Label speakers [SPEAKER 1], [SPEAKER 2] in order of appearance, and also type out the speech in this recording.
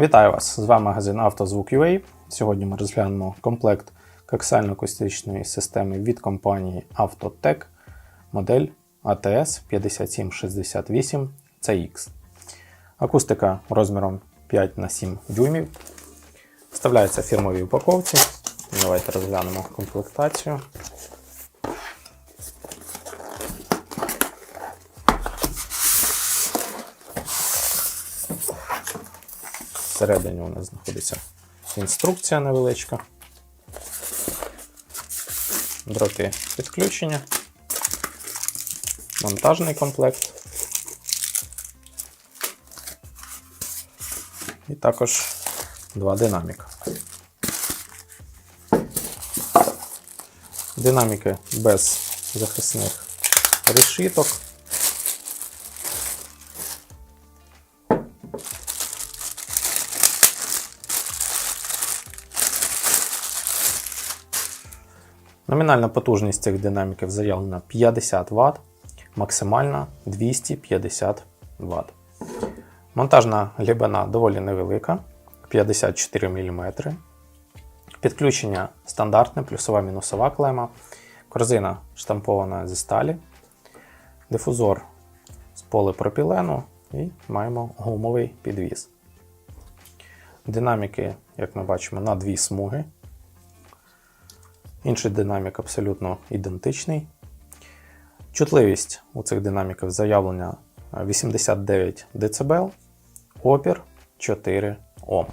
[SPEAKER 1] Вітаю вас! З вами магазин «Автозвук.UA». Сьогодні ми розглянемо комплект коаксіально-акустичної системи від компанії Autotech модель ATS 5768 CX. Акустика розміром 5 на 7 дюймів. Вставляється в фірмовій упаковці. Давайте розглянемо комплектацію. Всередині у нас знаходиться інструкція невеличка. Дроти підключення, монтажний комплект. І також два динаміка. Динаміки без захисних решіток. Номінальна потужність цих динаміків заявлена 50 Вт, максимальна 250 Вт. Монтажна глибина доволі невелика 54 мм. Підключення стандартне, плюсова мінусова клема. Корзина штампована зі сталі, дифузор з полипропілену і маємо гумовий підвіз. Динаміки, як ми бачимо, на дві смуги. Інший динамік абсолютно ідентичний. Чутливість у цих динаміків заявлення 89 дБ, опір 4 Ом.